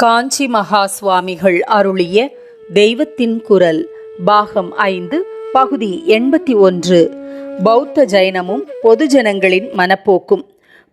காஞ்சி மகா சுவாமிகள் அருளிய தெய்வத்தின் குரல் பாகம் ஐந்து பகுதி எண்பத்தி ஒன்று. பௌத்த ஜைனமும் பொதுஜனங்களின் மனப்போக்கும்.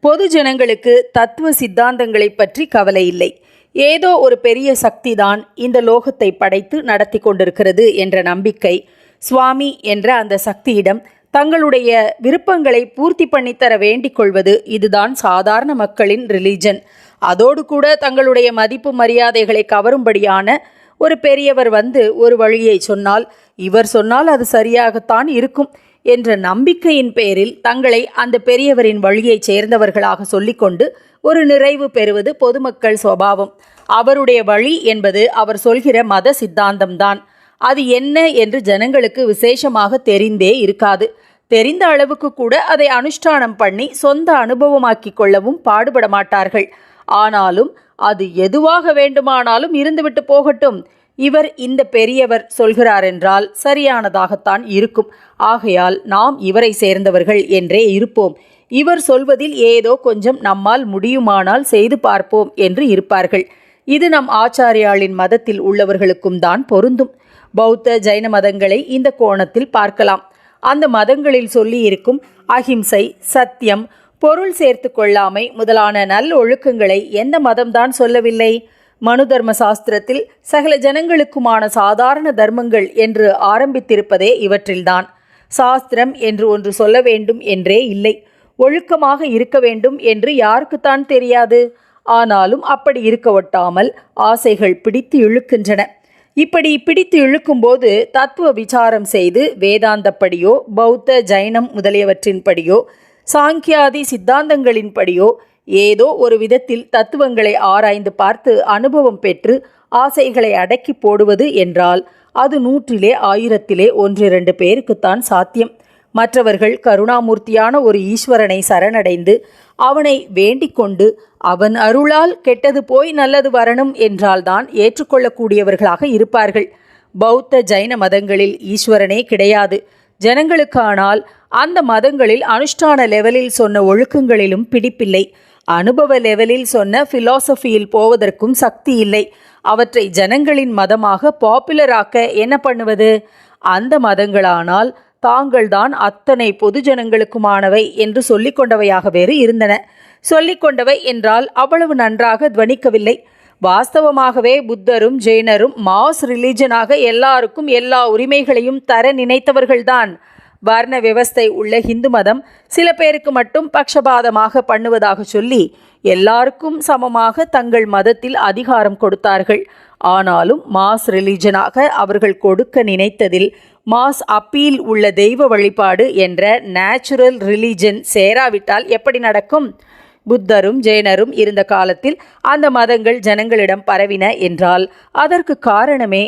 பொதுஜனங்களுக்கு தத்துவ சித்தாந்தங்களை பற்றி கவலை இல்லை. ஏதோ ஒரு பெரிய சக்திதான் இந்த லோகத்தை படைத்து நடத்தி கொண்டிருக்கிறது என்ற நம்பிக்கை சுவாமி என்ற அந்த சக்தியிடம் தங்களுடைய விருப்பங்களை பூர்த்தி பண்ணித்தர வேண்டிக் கொள்வது இதுதான் சாதாரண மக்களின் ரிலீஜன் அதோடு கூட தங்களுடைய மதிப்பு மரியாதைகளை கவரும்படியான ஒரு பெரியவர் வந்து ஒரு வழியை சொன்னால் இவர் சொன்னால் அது சரியாகத்தான் இருக்கும் என்ற நம்பிக்கையின் பேரில் தங்களை அந்த பெரியவரின் வழியைச் சேர்ந்தவர்களாக சொல்லிக்கொண்டு ஒரு நிறைவு பெறுவது பொதுமக்கள் சுவாவம் அவருடைய வழி என்பது அவர் சொல்கிற மத சித்தாந்தம்தான். அது என்ன என்று ஜனங்களுக்கு விசேஷமாக தெரிந்தே இருக்காது. தெரிந்த அளவுக்கு கூட அதை அனுஷ்டானம் பண்ணி சொந்த அனுபவமாக்கிக் கொள்ளவும் பாடுபட மாட்டார்கள் ஆனாலும் அது எதுவாக வேண்டுமானாலும் இருந்துவிட்டு போகட்டும். இவர் இந்த பெரியவர் சொல்கிறார் என்றால் சரியானதாகத்தான் இருக்கும். ஆகையால் நாம் இவரை சேர்ந்தவர்கள் என்றே இருப்போம். இவர் சொல்வதில் ஏதோ கொஞ்சம் நம்மால் முடியுமானால் செய்து பார்ப்போம் என்று இருப்பார்கள். இது நம் ஆச்சாரியாளின் மதத்தில் உள்ளவர்களுக்கும் தான் பொருந்தும். பௌத்த ஜைன மதங்களை இந்த கோணத்தில் பார்க்கலாம். அந்த மதங்களில் சொல்லியிருக்கும் அஹிம்சை சத்தியம் பொருள் சேர்த்து கொள்ளாமை முதலான நல் ஒழுக்கங்களை எந்த மதம்தான் சொல்லவில்லை. மனு தர்ம சாஸ்திரத்தில் சகல ஜனங்களுக்குமான சாதாரண தர்மங்கள் என்று ஆரம்பித்திருப்பதே இவற்றில்தான். சாஸ்திரம் என்று ஒன்று சொல்ல வேண்டும் என்றே இல்லை. ஒழுக்கமாக இருக்க வேண்டும் என்று யாருக்குத்தான் தெரியாது. ஆனாலும் அப்படி இருக்க ஒட்டாமல் ஆசைகள் பிடித்து இழுக்கின்றன. இப்படி பிடித்து இழுக்கும்போது தத்துவ விசாரம் செய்து வேதாந்தப்படியோ பௌத்த ஜைனம் முதலியவற்றின்படியோ சாங்கியாதி சித்தாந்தங்களின்படியோ ஏதோ ஒரு விதத்தில் தத்துவங்களை ஆராய்ந்து பார்த்து அனுபவம் பெற்று ஆசைகளை அடக்கி போடுவது என்றால் அது நூற்றிலே ஆயிரத்திலே ஒன்றிரண்டு பேருக்குத்தான் சாத்தியம். மற்றவர்கள் கருணாமூர்த்தியான ஒரு ஈஸ்வரனை சரணடைந்து அவனை வேண்டிக் கொண்டு அவன் அருளால் கெட்டது போய் நல்லது வரணும் என்றால்தான் ஏற்றுக்கொள்ளக்கூடியவர்களாக இருப்பார்கள். பௌத்த ஜைன மதங்களில் ஈஸ்வரனே கிடையாது. ஜனங்களுக்கானால் அந்த மதங்களில் அனுஷ்டான லெவலில் சொன்ன ஒழுக்கங்களிலும் பிடிப்பில்லை. அனுபவ லெவலில் சொன்ன ஃபிலாசபியில் போவதற்கும் சக்தி இல்லை. அவற்றை ஜனங்களின் மதமாக பாப்புலராக்க என்ன பண்ணுவது? அந்த மதங்களானால் தாங்கள்தான் அத்தனை பொதுஜனங்களுக்குமானவை என்று சொல்லிக்கொண்டவையாக வேறு இருந்தன. சொல்லிக்கொண்டவை என்றால் அவ்வளவு நன்றாக துவனிக்கவில்லை. வாஸ்தவமாகவே புத்தரும் ஜெயினரும் மாஸ் ரிலீஜனாக எல்லாருக்கும் எல்லா உரிமைகளையும் தர நினைத்தவர்கள்தான். வர்ண விவஸ்தை உள்ள ஹிந்து மதம் சில பேருக்கு மட்டும் பக்ஷபாதமாக பண்ணுவதாக சொல்லி எல்லாருக்கும் சமமாக தங்கள் மதத்தில் அதிகாரம் கொடுத்தார்கள். ஆனாலும் மாஸ் ரிலிஜனாக அவர்கள் கொடுக்க நினைத்ததில் மாஸ் அப்பீல் உள்ள தெய்வ வழிபாடு என்ற நேச்சுரல் ரிலீஜன் சேராவிட்டால் எப்படி நடக்கும்? புத்தரும் ஜெயனரும் இருந்த காலத்தில் அந்த மதங்கள் ஜனங்களிடம் பரவின என்றால் அதற்கு காரணமே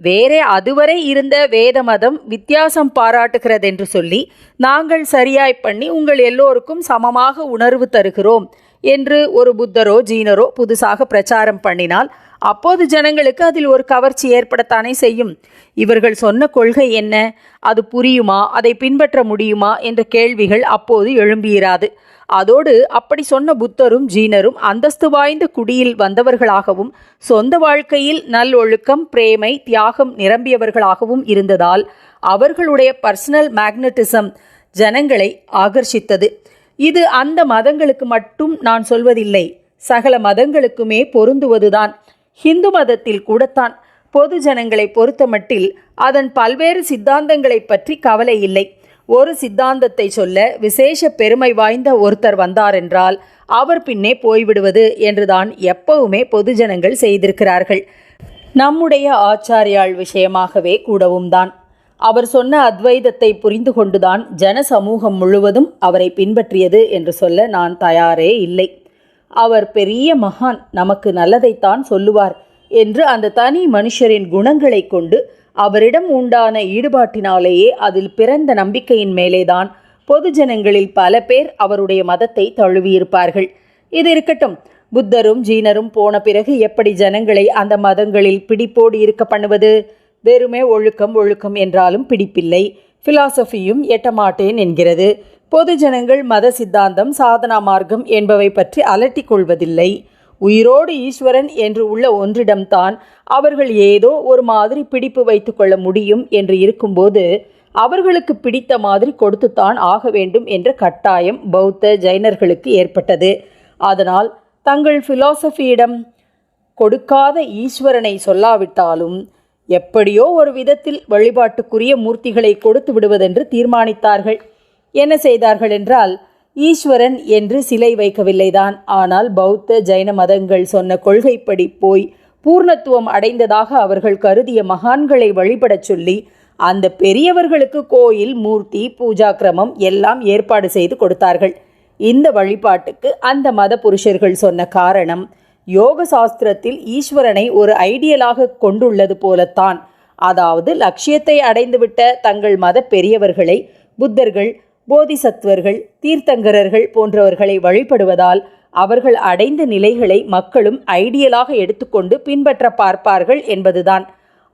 வேறே அதுவரை இருந்த வேத மதம் வித்தியாசம் பாராட்டுகிறதென்று சொல்லி நாங்கள் சரியாய் பண்ணி உங்கள் எல்லோருக்கும் சமமாக உணர்வு தருகிறோம் என்று ஒரு புத்தரோ ஜீனரோ புதுசாக பிரச்சாரம் பண்ணினால் அப்போது ஜனங்களுக்கு அதில் ஒரு கவர்ச்சி ஏற்படத்தானே செய்யும். இவர்கள் சொன்ன கொள்கை என்ன? அது புரியுமா? அதை பின்பற்ற முடியுமா? என்ற கேள்விகள் அப்போது எழும்பியிராது அதோடு அப்படி சொன்ன புத்தரும் ஜீனரும் அந்தஸ்து வாய்ந்த குடியில் வந்தவர்களாகவும் சொந்த வாழ்க்கையில் நல்லொழுக்கம் பிரேமை தியாகம் நிரம்பியவர்களாகவும் இருந்ததால் அவர்களுடைய பர்சனல் மேக்னட்டிசம் ஜனங்களை ஆகர்ஷித்தது. இது அந்த மதங்களுக்கு மட்டும் நான் சொல்வதில்லை சகல மதங்களுக்குமே பொருந்துவதுதான். ஹிந்து மதத்தில் கூடத்தான். பொது ஜனங்களை பொறுத்தமட்டில் அதன் பல்வேறு சித்தாந்தங்களை பற்றி கவலை இல்லை. ஒரு சித்தாந்தத்தை சொல்ல விசேஷ பெருமை வாய்ந்த ஒருத்தர் வந்தாரென்றால் அவர் பின்னே போய்விடுவது என்றுதான் எப்பவுமே பொதுஜனங்கள் செய்திருக்கிறார்கள். நம்முடைய ஆச்சாரியாள் விஷயமாகவே கூடவும் தான். அவர் சொன்ன அத்வைதத்தை புரிந்து கொண்டுதான் ஜன சமூகம் முழுவதும் அவரை பின்பற்றியது என்று சொல்ல நான் தயாரே இல்லை. அவர் பெரிய மகான் நமக்கு நல்லதைத்தான் சொல்லுவார் என்று அந்த தனி மனுஷரின் குணங்களை கொண்டு அவரிடம் உண்டான ஈடுபாட்டினாலேயே அதில் பிறந்த நம்பிக்கையின் மேலேதான் பொதுஜனங்களில் பல பேர் அவருடைய மதத்தை தழுவியிருப்பார்கள். இது இருக்கட்டும் புத்தரும் ஜீனரும் போன பிறகு எப்படி ஜனங்களை அந்த மதங்களில் பிடிப்போடு இருக்க பண்ணுவது? வெறுமே ஒழுக்கம் ஒழுக்கம் என்றாலும் பிடிப்பில்லை. பிலாசபியும் எட்டமாட்டேன் என்கிறது. பொது ஜனங்கள் மத சித்தாந்தம் சாதனா மார்க்கம் என்பவை பற்றி அலட்டிக் கொள்வதில்லை. உயிரோடு ஈஸ்வரன் என்று உள்ள ஒன்றிடம்தான் அவர்கள் ஏதோ ஒரு மாதிரி பிடிப்பு வைத்துக்கொள்ள முடியும் என்று இருக்கும்போது அவர்களுக்கு பிடித்த மாதிரி கொடுத்துத்தான் ஆக வேண்டும் என்ற கட்டாயம் பௌத்த ஜைனர்களுக்கு ஏற்பட்டது. அதனால் தங்கள் ஃபிலாசபியிடம் கொடுக்காத ஈஸ்வரனை சொல்லாவிட்டாலும் எப்படியோ ஒரு விதத்தில் வழிபாட்டுக்குரிய மூர்த்திகளை கொடுத்து விடுவதென்று தீர்மானித்தார்கள். என்ன செய்தார்கள் என்றால் ஈஸ்வரன் என்று சிலை வைக்கவில்லைதான். ஆனால் பௌத்த ஜைன மதங்கள் சொன்ன கொள்கைப்படி போய் பூர்ணத்துவம் அடைந்ததாக அவர்கள் கருதிய மகான்களை வழிபடச் சொல்லி அந்த பெரியவர்களுக்கு கோயில் மூர்த்தி பூஜா கிரமம் எல்லாம் ஏற்பாடு செய்து கொடுத்தார்கள். இந்த வழிபாட்டுக்கு அந்த மத புருஷர்கள் சொன்ன காரணம் யோக சாஸ்திரத்தில் ஈஸ்வரனை ஒரு ஐடியலாக கொண்டுள்ளது போலத்தான். அதாவது லட்சியத்தை அடைந்துவிட்ட தங்கள் மத பெரியவர்களை புத்தர்கள் போதிசத்துவர்கள் தீர்த்தங்கரர்கள் போன்றவர்களை வழிபடுவதால் அவர்கள் அடைந்த நிலைகளை மக்களும் ஐடியலாக எடுத்துக்கொண்டு பின்பற்ற பார்ப்பார்கள் என்பதுதான்.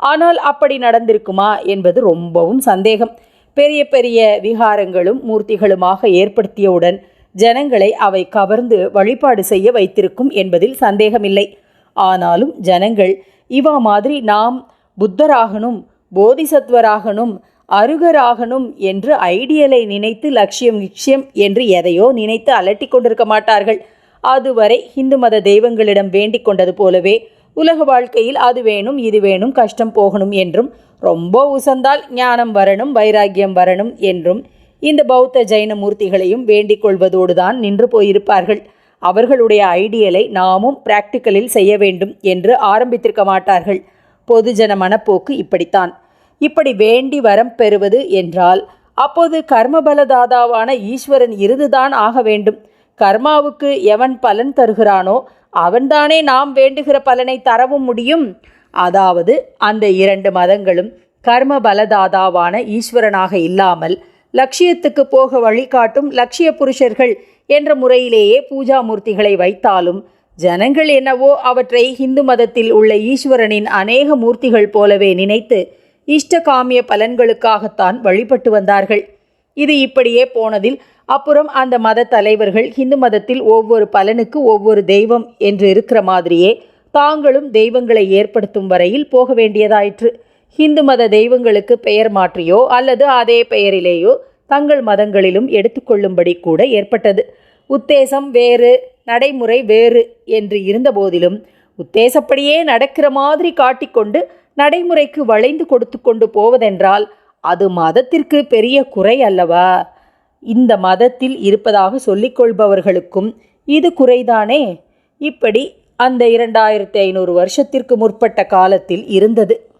ஆனால் அப்படி நடந்திருக்குமா என்பது ரொம்பவும் சந்தேகம். பெரிய பெரிய விகாரங்களும் மூர்த்திகளுமாக ஏற்படுத்தியவுடன் ஜனங்களை அவை கவர்ந்து வழிபாடு செய்ய வைத்திருக்கும் என்பதில் சந்தேகமில்லை. ஆனாலும் ஜனங்கள் இவா மாதிரி நாம் புத்தராகணும் போதிசத்வராகணும் அருகராகணும் என்று ஐடியலை நினைத்து லட்சியம் லட்சியம் என்று எதையோ நினைத்து அலட்டி கொண்டிருக்க மாட்டார்கள். அதுவரை இந்து மத தெய்வங்களிடம் வேண்டிக் கொண்டது போலவே உலக வாழ்க்கையில் அது வேணும் இது வேணும் கஷ்டம் போகணும் என்றும் ரொம்ப உசந்தால் ஞானம் வரணும் வைராக்கியம் வரணும் என்றும் இந்த பௌத்த ஜைன மூர்த்திகளையும் வேண்டிக் கொள்வதோடு தான் நின்று போயிருப்பார்கள். அவர்களுடைய ஐடியலை நாமும் பிராக்டிக்கலில் செய்ய வேண்டும் என்று ஆரம்பித்திருக்க மாட்டார்கள். பொதுஜன மனப்போக்கு இப்படித்தான். இப்படி வேண்டி வரம் பெறுவது என்றால் அப்போது கர்மபலதாதாவான ஈஸ்வரன் இருந்துதான் ஆக வேண்டும். கர்மாவுக்கு எவன் பலன் தருகிறானோ அவன்தானே நாம் வேண்டுகிற பலனை தரவும் முடியும். அதாவது அந்த இரண்டு மதங்களும் கர்ம பலதாதாவான ஈஸ்வரனாக இல்லாமல் லட்சியத்துக்கு போக வழிகாட்டும் லட்சிய புருஷர்கள் என்ற முறையிலேயே பூஜா மூர்த்திகளை வைத்தாலும் ஜனங்கள் என்னவோ அவற்றை இந்து மதத்தில் உள்ள ஈஸ்வரனின் அநேக மூர்த்திகள் போலவே நினைத்து இஷ்டகாமிய பலன்களுக்காகத்தான் வழிபட்டு வந்தார்கள். இது இப்படியே போனதில் அப்புறம் அந்த மத தலைவர்கள் இந்து மதத்தில் ஒவ்வொரு பலனுக்கு ஒவ்வொரு தெய்வம் என்று இருக்கிற மாதிரியே தாங்களும் தெய்வங்களை ஏற்படுத்தும் வரையில் போக வேண்டியதாயிற்று. இந்து மத தெய்வங்களுக்கு பெயர் மாற்றியோ அல்லது அதே பெயரிலேயோ தங்கள் மதங்களிலும் எடுத்துக்கொள்ளும்படி கூட ஏற்பட்டது. உத்தேசம் வேறு நடைமுறை வேறு என்று இருந்தபோதிலும் உத்தேசப்படியே நடக்கிற மாதிரி காட்டிக்கொண்டு நடைமுறைக்கு வளைந்து கொடுத்து கொண்டு போவதென்றால் அது மதத்திற்கு பெரிய குறை அல்லவா? இந்த மதத்தில் இருப்பதாக சொல்லிக்கொள்பவர்களுக்கும் இது குறைதானே? இப்படி அந்த இரண்டாயிரத்தி ஐநூறு வருஷத்திற்கு முற்பட்ட காலத்தில் இருந்தது.